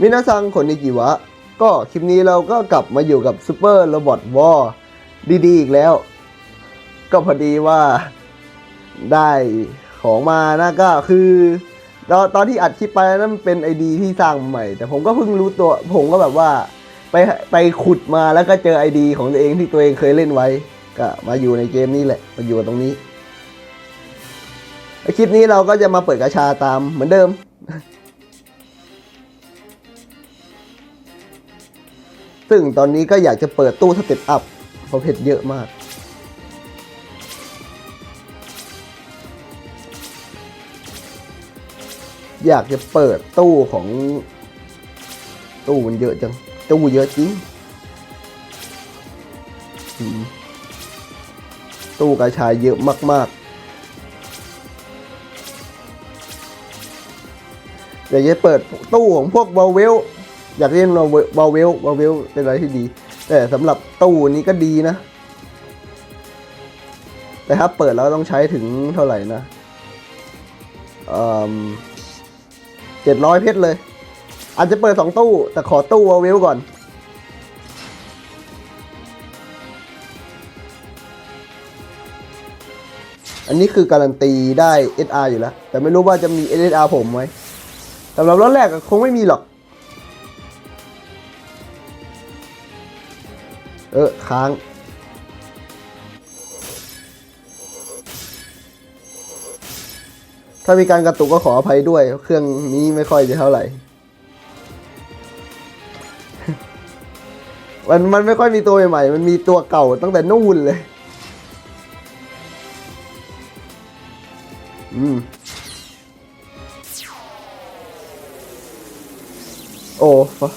มินาซังคนนิจิวะ ก็คลิปนี้เราก็กลับมาอยู่กับซูเปอร์โรบอทวอร์ดีๆ อีกแล้ว ก็พอดีว่าได้ของมานะก็คือตอนตอนที่อัดคลิปไปนั้นมันเป็นไอดีที่สร้างใหม่ แต่ผมก็เพิ่งรู้ตัว ผมก็แบบว่าไปไปขุดมาแล้วก็เจอไอดีของตัวเองที่ตัวเองเคยเล่นไว้ ก็มาอยู่ในเกมนี้แหละ มาอยู่ตรงนี้ คลิปนี้เราก็จะมาเปิดกระชาตามเหมือนเดิม ซึ่งตอนนี้ก็อยากจะเปิดตู้สเต็ปอัพเพราะเพชรเยอะมาก อยากจะเปิดตู้ของ ตู้มันเยอะจัง ตู้เยอะจริง ตู้กระชายเยอะมาก ๆอยากจะเปิดตู้ของพวกบาเวล อยากเล่นบาเวลบาเวลบาเวลเป็นอะไรที่ดี แต่สำหรับตู้นี้ก็ดีนะ แต่ถ้าเปิดแล้วต้องใช้ถึงเท่าไหร่นะเจ็ดร้อยเพชรเลย อาจจะเปิดสองตู้ แต่ขอตู้บาเวลก่อนอันนี้คือการันตีได้ SR อยู่แล้ว แต่ไม่รู้ว่าจะมี SR ผมไหมสำหรับรถแรกคงไม่มีหรอก เออค้างถ้ามีการกระตุกก็ขออภัยด้วย เครื่องนี้ไม่ค่อยจะเท่าไหร่ มันมันไม่ค่อยมีตัวใหม่ๆมันมีตัวเก่าตั้งแต่นู่นเลย อืม โอ้ฟะ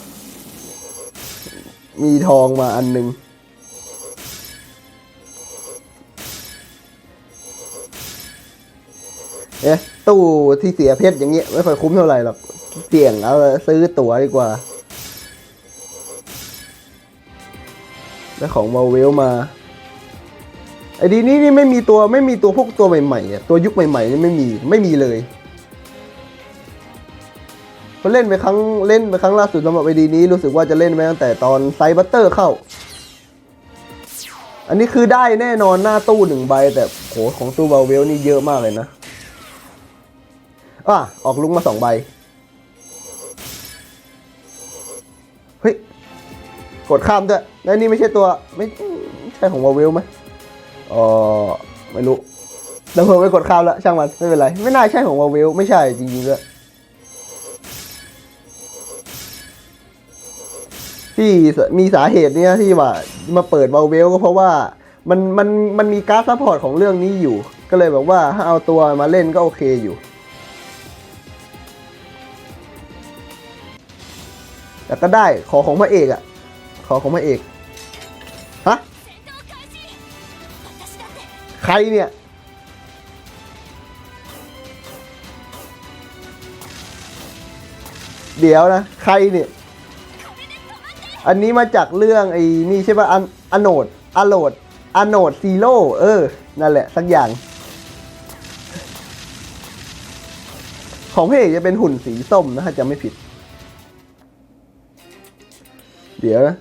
มีทองมาอันหนึ่ง เอ๊ะตู้ที่เสียเพชรอย่างเงี้ยไม่ค่อยคุ้มเท่าไหร่หรอกเสี่ยงเอาซื้อตั๋วดีกว่า แล้วของมาเวลมาไอ้ดีนี้นี่ไม่มีตัวไม่มีตัวพวกตัวใหม่ๆอะตัวยุคใหม่ๆนี่ไม่มีไม่มีเลยพอเล่นไปครั้งเล่นไปครั้งล่าสุดสำหรับไอดีนี้รู้สึกว่าจะเล่นไปตั้งแต่ตอนไซบัตเตอร์เข้า อันนี้คือได้แน่นอนหน้าตู้หนึ่งใบแต่โหของตู้บลเวลนี่เยอะมากเลยนะ อะออกลุงมาสองใบ เฮ้ย กดข้ามด้วยแล้วนี่ไม่ใช่ตัว ไม่ใช่ของวาเวลไหมอ๋อไม่รู้ล้วเพิ่มไปกดข้ามแล้ว ช่างมันไม่เป็นไร ไม่น่าใช่ของวาเวลไม่ใช่จริงๆด้วยที่มีสาเหตุเนี่ยที่ว่ามาเปิดวาเวลก็เพราะว่ามันมันมันมีการ์ดซัพพอร์ตของเรื่องนี้อยู่ ก็เลยแบบว่าถ้าเอาตัวมาเล่นก็โอเคอยู่ แต่ก็ได้ขอของพระเอกอะขอของพระเอกฮะใครเนี่ยเดี๋ยวนะ ใครเนี่ย อันนี้มาจากเรื่องไอ้นี่ใช่ป่ะอันอโนดอโลดอโนดซีโร่เออ นั่นแหละ สักอย่าง ของพระเอกจะเป็นหุ่นสีส้มนะถ้าจำไม่ผิด เดี๋ยวนะ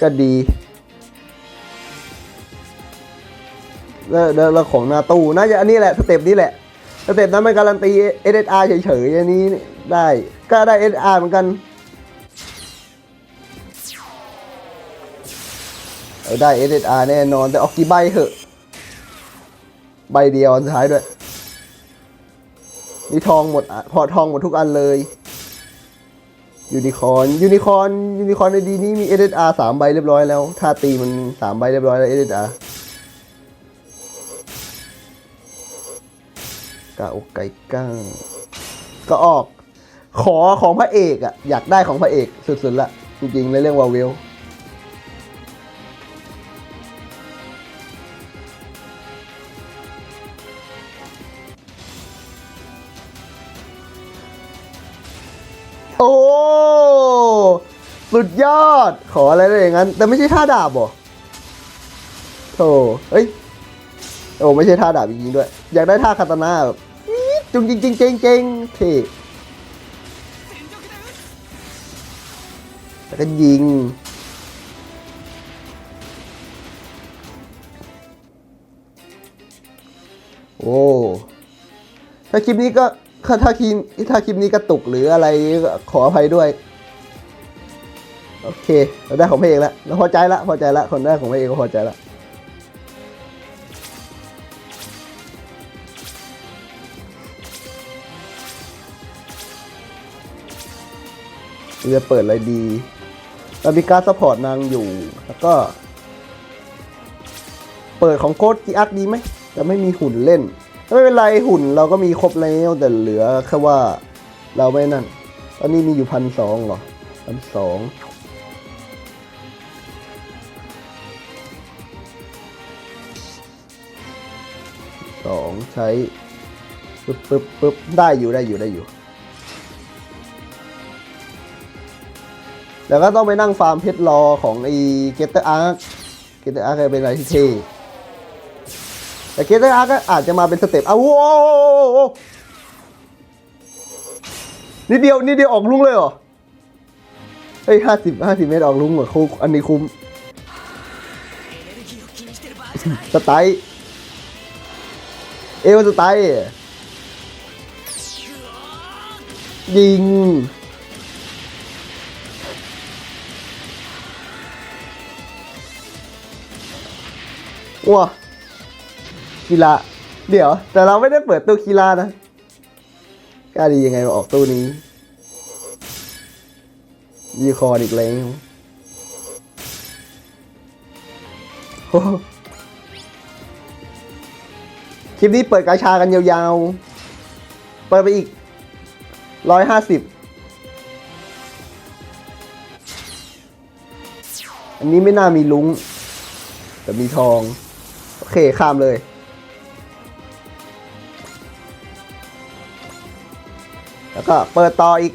ก็ดี แล้วแล้วของหนาตู้น่าจะอันนี้แหละสเต็ปนี้แหละสเต็ปนั้นมันการันตี SSR เฉยๆอันนี้ได้ ก็ได้ SSR เหมือนกันเออได้ SSR แน่นอน แต่ออกกี่ใบเหอะ ใบเดียวสุดท้ายด้วยนี่ทองหมด พอทองหมดทุกอันเลย ยูนิคอนยูนิคอนยูนิคอนในดีนี้มี SSR สามใบเรียบร้อยแล้วถ้าตีมันสามใบเรียบร้อยแล้ว SSR กาอกไก่ก้างก็ออก ขอของพระเอกอะอยากได้ของพระเอกสุดๆละจริงๆในเรื่องวาเวล สุดยอด ขออะไรเลยอย่างนั้น แต่ไม่ใช่ท่าดาบหรอโธ่เอ้ย โอ้ไม่ใช่ท่าดาบจริงด้วย อยากได้ท่าคาตานาแบบจุงจริงจริงเก่งงเท่แล้วก็ยิง โอ้ถ้าคลิปนี้ก็ถ้าคลิปถ้าคลิปนี้กระตุกหรืออะไรขออภัยด้วย โอเคเราได้ของพระเอกแล้วเราพอใจละพอใจละคนได้ของพระเอกก็พอใจละเราจะเปิดอะไรดีเรามีการซัพพอร์ตนางอยู่ แล้วก็ เปิดของโค้ดกีอักดีไหมแต่ไม่มีหุ่นเล่น ไม่เป็นไรหุ่นเราก็มีครบแล้วแต่เหลือแค่ว่าเราไม่นั่น ตอนนี้มีอยู่พันสองเหรอพันสอง ช้ปึ๊บปึ๊บปึ๊บได้อยู่ได้อยู่ได้อยู่ แล้วก็ต้องไปนั่งฟาร์มเพชรรอของไอ้เกตเตอร์อาร์คเกตเตอร์อาร์คเป็นอะไรที่เท่แต่เกตเตอร์อาร์ก็อาจจะมาเป็นสเต็ปอ้าวนิดเดียวนิดเดียวออกลุงเลยเหรอเฮ้ยห้าสิบห้าสิบเมตรออกลุงเหรอคุอันนี้คุ้มสไตล์ เอวสไตล์ยิง ว้ากีฬาเดี๋ยว แต่เราไม่ได้เปิดตู้กีฬานะกล้าดียังไงมาออกตู้นี้ ยีคอร์ดอีกแล้วโอ้ คลิปนี้เปิดกาชากันยาวๆ เปิดไปอีกร้อยห้าสิบอันนี้ไม่น่ามีลุง แต่มีทอง โอเค ข้ามเลย แล้วก็เปิดต่ออีก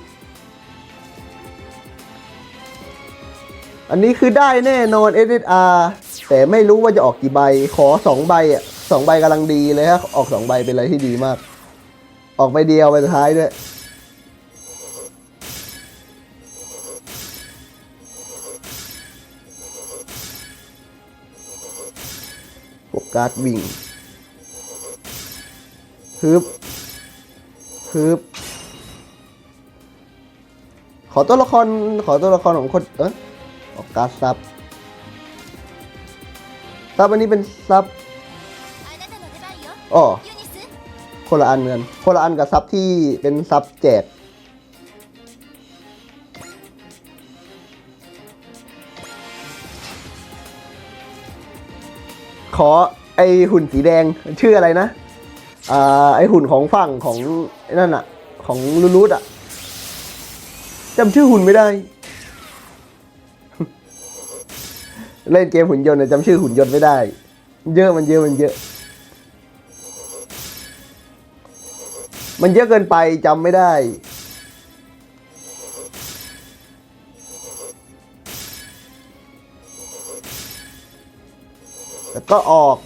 อันนี้คือได้แน่นอน SSR แต่ไม่รู้ว่าจะออกกี่ใบ ขอสองใบอะ สองใบกำลังดีเลยฮะออกสองใบเป็นอะไรที่ดีมาก ออกใบเดียวไปสุดท้ายด้วยโฟกัสวิ่งฮึบฮึบขอตัวละคร ขอตัวละครของคน เออออกการซับซับอันนี้เป็นซับ อ๋อคนละอันเงินคนละอันกับซับที่เป็นซับแจกขอไอหุ่นสีแดงชื่ออะไรนะอ่าไอหุ่นของฝั่งของนั่นอะของลูลูดอะจำชื่อหุ่นไม่ได้ เล่นเกมหุ่นยนต์จำชื่อหุ่นยนต์ไม่ได้ เยอะมันเยอะมันเยอะ มันเยอะเกินไปจำไม่ได้ แล้วก็ออก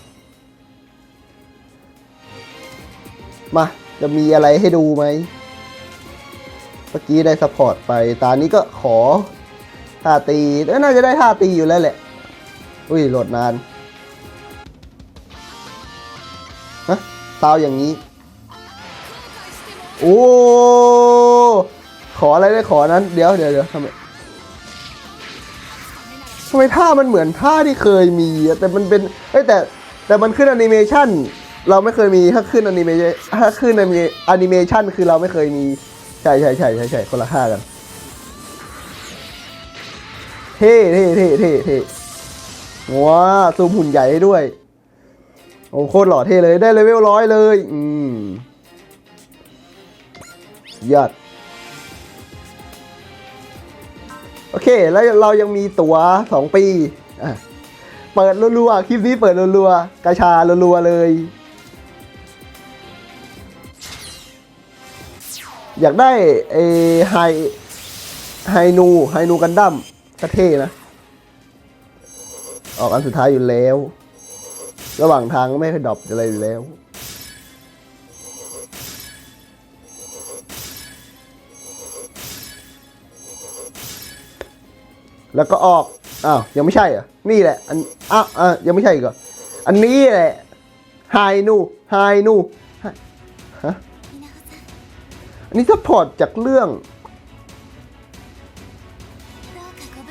มา จะมีอะไรให้ดูไหม เมื่อกี้ได้สปอร์ตไป ตานี้ก็ขอท่าตีน่าจะได้ท่าตีอยู่แล้วแหละ อุ้ยโหลดนาน ฮะตาวอย่างนี้ โอ้ขออะไรได้ขอนั้น เดี๋ยวเดี๋ยวเดี๋ยวทำไมทำไมท่ามันเหมือนท่าที่เคยมีแต่มันเป็นเอ้แต่แต่มันขึ้นแอนิเมชันเราไม่เคยมีถ้าขึ้นแอนิเมชันถ้าขึ้นแอนิเมชันคือเราไม่เคยมีใช่ใช่ใช่ใช่ใช่คนละท่ากันเท่เท่เท่เท่เท่ว้าซูมหุ่นใหญ่ให้ด้วย โอ้โคตรหล่อเท่เลยได้เลเวลร้อยเลย อืม ยอด โอเค แล้วเรายังมีตั๋วสองปีอะเปิดรัวๆ คลิปนี้เปิดรัวๆ กระชารัวๆ เลย อยากได้ไอ้ไฮไฮนูไฮนูกันดั้มก็เท่นะ ออกอันสุดท้ายอยู่แล้ว ระหว่างทางก็ไม่เคยดรอปอะไรอยู่แล้ว แล้วก็ออก อ้าว ยังไม่ใช่เหรอ นี่แหละ อัน อ้าวอะยังไม่ใช่อีกเหรอ อันนี้แหละไฮนูไฮนูฮะ อันนี้ซัพพอร์ตจากเรื่อง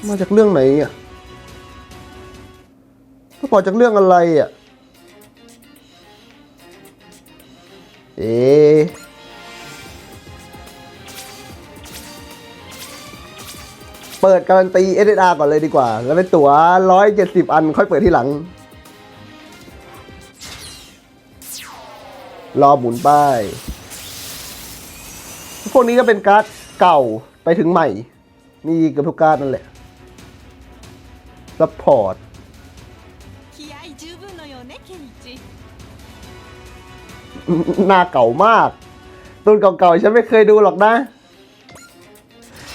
มาจากเรื่องไหนอะซัพพอร์ตจากเรื่องอะไรอะ เอ๊ เปิดการันตี SSR ก่อนเลยดีกว่า แล้วเป็นตั๋ว 170 อันค่อยเปิดที่หลัง รอหมุนป้าย พวกนี้ก็เป็นการ์ดเก่าไปถึงใหม่ มีเกับทุกการ์ดนั่นแหละซัพพอร์ตหน้าเก่ามากตุนเก่าๆ ฉันไม่เคยดูหรอกนะ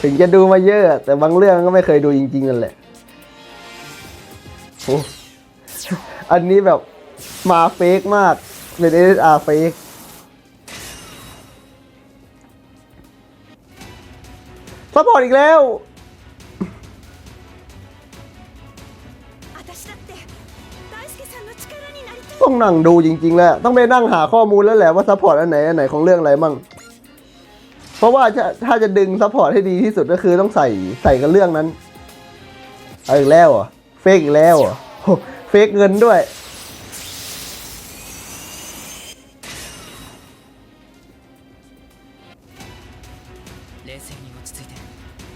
ถึงจะดูมาเยอะ แต่บางเรื่องก็ไม่เคยดูจริงๆนั่นแหละอันนี้แบบมาเฟกมากเป็นเอสอาเฟกซัพพอร์ตอีกแล้วต้องนั่งดูจริงๆแล้ว ต้องไปนั่งหาข้อมูลแล้วแหละว่าซัพพอร์ตอันไหน อันไหนของเรื่องอะไรมั่ง เพราะว่าถ้าถ้าจะดึงซัพพอร์ตให้ดีที่สุดก็คือต้องใส่ใส่กับเรื่องนั้น เอาอีกแล้วอะเฟกอีกแล้วอะเฟกเงินด้วย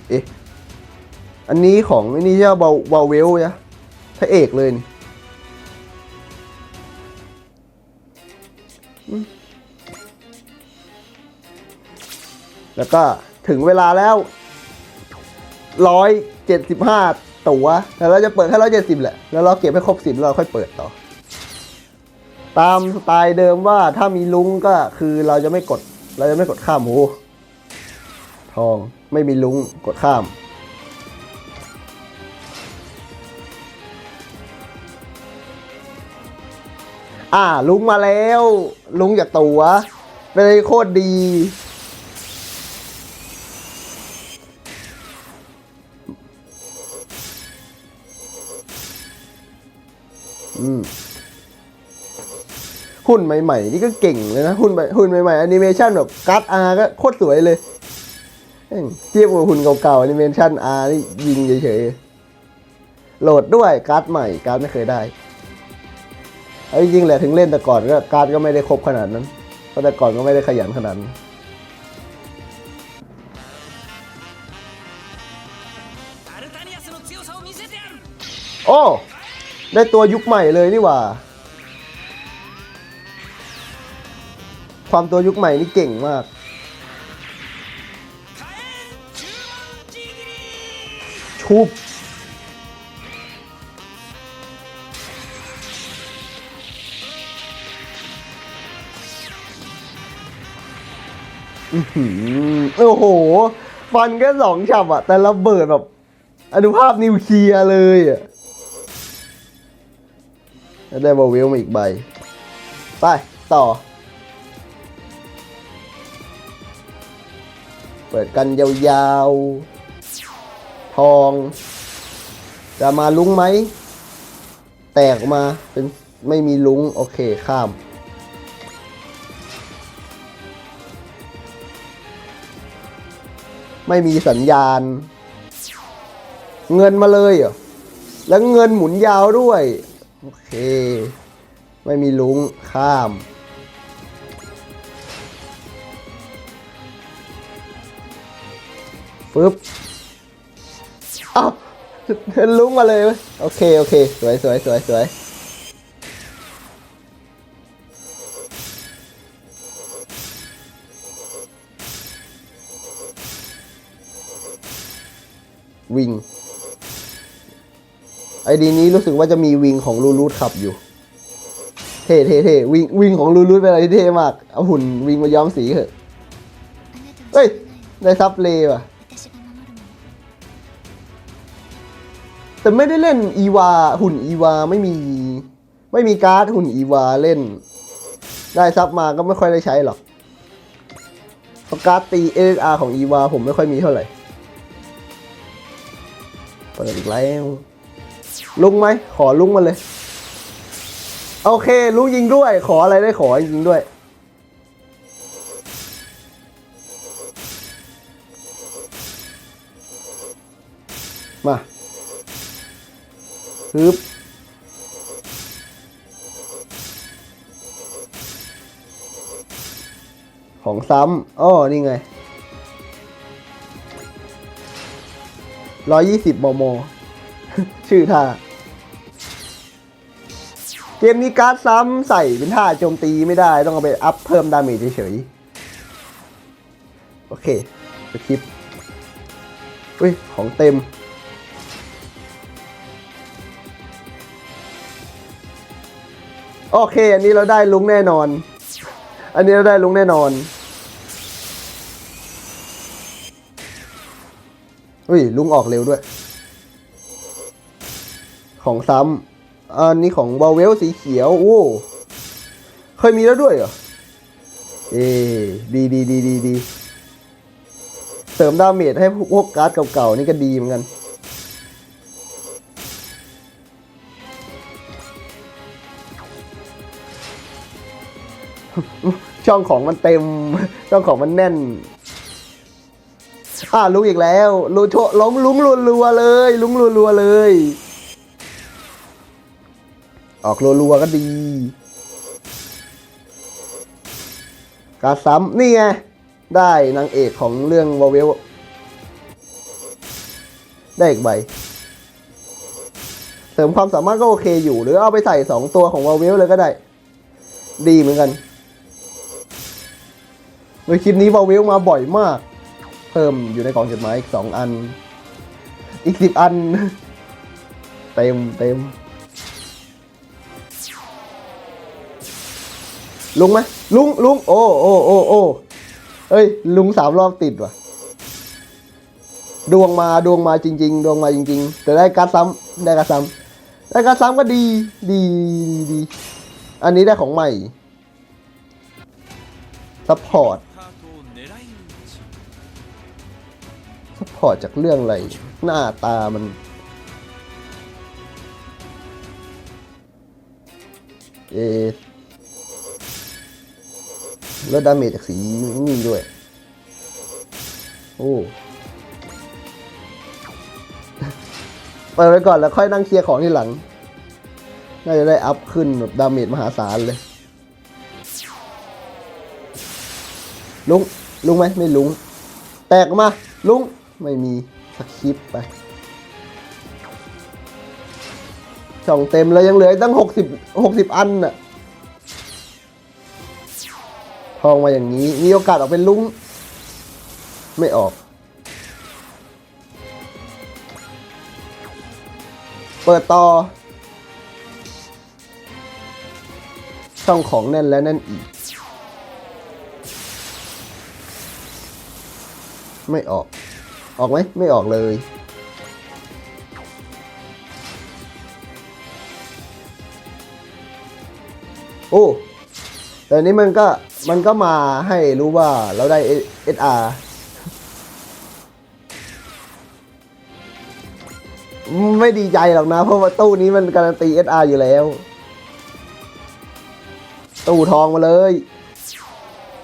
เอ๊ะ อันนี้ของนี่ใช่เบาเบาเวลนะพระเอกเลยนี่ แล้วก็ถึงเวลาแล้วร้อยเจ็ดสิบห้าตัวแต่เราจะเปิดแค่ร้อยเจ็ดสิบแหละ แล้วเราเก็บให้ครบสิบเราค่อยเปิดต่อ ตามสไตล์เดิมว่าถ้ามีลุงก็คือเราจะไม่กด เราจะไม่กดข้ามโอ้ทองไม่มีลุงกดข้าม อ่าลุงมาแล้ว ลุงจากตัวเป็นอะไรโคตรดี หุ่นใหม่ๆ นี่ก็เก่งเลยนะ หุ่นใหม่หุ่นใหม่ๆแอนิเมชันแบบการ์ดอาร์ก็โคตรสวยเลยเทียบกับหุ่นเก่าๆแอนิเมชันอาร์นี่ยิงเฉยๆ โหลดด้วยการ์ดใหม่การ์ดไม่เคยได้ไอ้จริงแหละถึงเล่นแต่ก่อนก็การ์ดก็ไม่ได้ครบขนาดนั้นเพราะแต่ก่อนก็ไม่ได้ขยันขนาดนั้นโอ้ ได้ตัวยุคใหม่เลยนี่หว่า ความตัวยุคใหม่นี่เก่งมาก ชุบอือโอ้โห ฟันแค่สองฉับอะแต่ระเบิดแบบอนุภาพนิวเคลียร์เลยอะ แล้วได้บอลวิลมาอีกใบ ไป ต่อ เปิดกันยาวๆ ทอง จะมาลุ้งไหม แตกมาเป็นไม่มีลุ้ง โอเคข้ามไม่มีสัญญาณ เงินมาเลยเหรอ แล้วเงินหมุนยาวด้วย โอเค ไม่มีลุงข้ามปึ๊บอ้าวลุงมาเลยเว้ยโอเค โอเค สวยสวยสวยสวยวิง ไอดีนี้รู้สึกว่าจะมีวิงของลูรูดขับอยู่ เท่เท่เท่วิงวิงของลูรูดเป็นอะไรที่เท่มาก เอาหุ่นวิงมาย้อมสีเถอะเฮ้ย ได้ซับเลว่ะ แต่ไม่ได้เล่นอีวา หุ่นอีวาไม่มี ไม่มีการ์ดหุ่นอีวาเล่น ได้ซับมาก็ไม่ค่อยได้ใช้หรอกเพราะการ์ดตีเออาร์ของอีวาผมไม่ค่อยมีเท่าไหร่ เปิดอีกแล้ว ลุงไหม ขอลุงมาเลย โอเค ลุงยิงด้วย ขออะไรได้ขอยิงด้วย มาฮึบของซ้ำอ้อนี่ไงร้อยยี่สิบมม ชื่อท่า เกมนี้การ์ดซ้ำใส่เป็นท่าโจมตีไม่ได้ต้องเอาไปอัพเพิ่มดาเมจเฉยๆ โอเคสคริปอุ้ย ของเต็ม โอเค อันนี้เราได้ลุงแน่นอน อันนี้เราได้ลุงแน่นอนอุ้ยลุงออกเร็วด้วย ของซ้ำอันนี้ของวอลเวลสีเขียวโอ้เคยมีแล้วด้วยเหรอ เอดีดีดีดีดีเสริมดาเมจให้พวกการ์ดเก่าๆนี่ก็ดีเหมือนกัน ช่องของมันเต็ม ช่องของมันแน่นอ่าลุงอีกแล้วลุงโชล้มลุงรัวๆเลย ลุงรัวๆเลย ออกรัวๆก็ดี การซ้ำนี่ไง ได้นางเอกของเรื่องวอลเวล ได้อีกใบ เสริมความสามารถก็โอเคอยู่ หรือเอาไปใส่สองตัวของวอลเวลเลยก็ได้ ดีเหมือนกันในคลิปนี้วอลเวลมาบ่อยมาก เพิ่มอยู่ในกล่องจดหมายอีกสองอัน อีกสิบอัน เต็มเต็ม ลุงไหมลุงลุงโอ้โอ้โอ้โอ้เอ้ย ลุงสามรอบติดว่ะ ดวงมาดวงมาจริง ๆ ดวงมาจริง ๆ แต่ได้การซ้ำได้การซ้ำได้การซ้ำก็ดีดีดีอันนี้ได้ของใหม่ซัพพอร์ตซัพพอร์ตจากเรื่องอะไร หน้าตามันเอ แล้วดาเมจจากสีนี่ด้วย โอ้เปิดไว้ก่อนแล้วค่อยนั่งเคลียร์ของที่หลัง น่าจะได้อัพขึ้นแบบดาเมจมหาศาลเลย ลุง ลุงไหมไม่ลุง แตกมา ลุง ไม่มีสคริปต์ไป ช่องเต็มเลยยังเหลือตั้งหกสิบหกสิบอันน่ะ ทองมาอย่างนี้ มีโอกาสออกเป็นลุงไม่ออก เปิดต่อ ช่องของแน่นและแน่นอีก ไม่ออก ออกไหม ไม่ออกเลยโอ้ แต่นนี้มันก็มันก็มาให้รู้ว่าเราได้ SR ไม่ดีใจหรอกนะ เพราะว่าตู้นี้มันการันตี SR อยู่แล้ว ตู้ทองมาเลย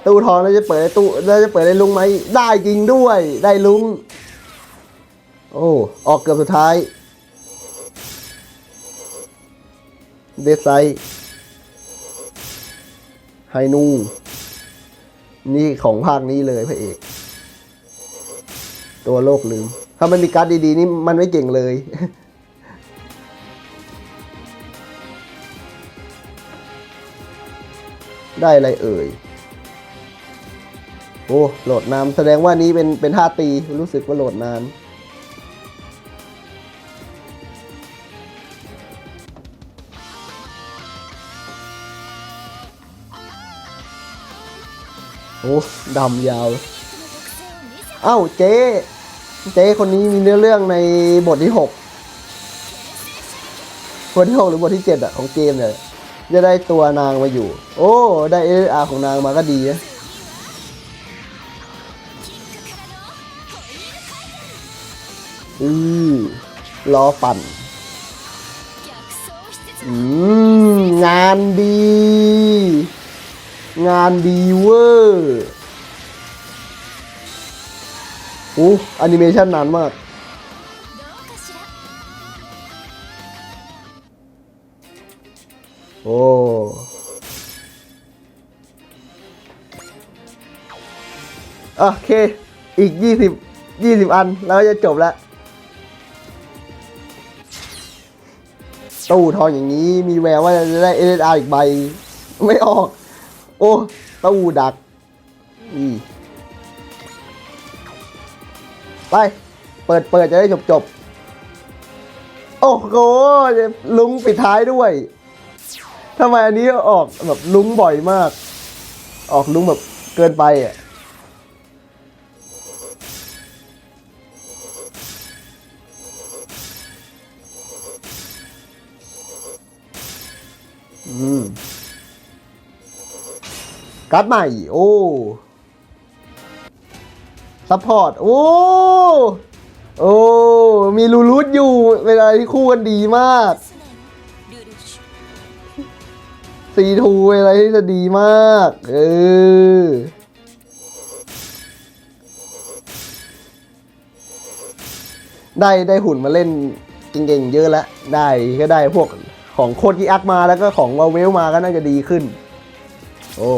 ตู้ทองแล้วจะเปิดได้ตู้แล้วจะเปิดได้ลุงไหม ได้จริงด้วย ได้ลุง โอ้ออกเกือบสุดท้าย เดซไซ ไฮนู นี่ของภาคนี้เลยพระเอก ตัวโลกลืม ถ้ามันมีการ์ดดีๆ นี่มันไม่เก่งเลย ได้อะไรเอ่ย โอ้โหลดนานแสดงว่านี้เป็นเป็นท่าตีรู้สึกว่าโหลดนาน โอ้ดำยาว เอ้าเจ๊เจ๊คนนี้มีเนื้อเรื่องในบทที่หกบทที่หกหรือบทที่เจ็ดอะของเกมเนี่ยจะได้ตัวนางมาอยู่ โอ้ ได้เออาของนางมาก็ดีนะอือรอปั่น อืม งานดี งานดีเวอร์โอ้อนิเมชันนานมาก โอ้โอเค อีก 20 20 อัน แล้วจะจบแล้ว ตู้ทองอย่างนี้มีแววว่าจะได้เอ r อีกใบ ไม่ออก โอ้ตู้ดักอีไป เปิดเปิดจะได้จบจบโอ้โหลุงปิดท้ายด้วยทำไมอันนี้ออกแบบลุงบ่อยมาก ออกลุงแบบเกินไปอะอืม การ์ดใหม่ โอ้ซัพพอร์ต โอ้ โอ้ มีรูรูดอยู่เวลาที่คู่กันดีมากซีทูอะไรที่จะดีมาก เออ ได้ได้หุ่นมาเล่นเก่งๆเยอะแล้ว ได้ก็ได้พวกของโคตรกิอักมาแล้วก็ของวาเวลมาก็น่าจะดีขึ้น โอ้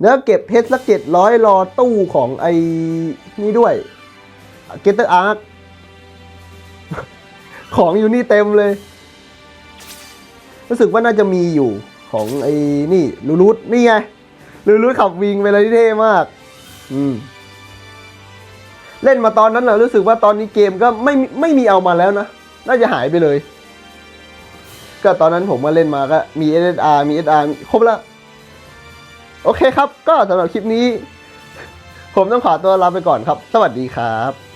เนื้อเก็บเพชรละเจ็ดร้อยรอตู้ของไอ้นี่ด้วยเกตเตอร์อาร์คของอยู่นี่เต็มเลย รู้สึกว่าน่าจะมีอยู่ของไอ้นี่ลูรูทนี่ไงลูรูทขับวิงเป็นอะไรที่เท่มาก อืม เล่นมาตอนนั้นแหละรู้สึกว่าตอนนี้เกมก็ไม่ไม่มีเอามาแล้วนะ น่าจะหายไปเลย ก็ตอนนั้นผมมาเล่นมาก็มี SSR มี SR ครบแล้ว โอเคครับ ก็สำหรับคลิปนี้ ผมต้องขอตัวลาไปก่อนครับ สวัสดีครับ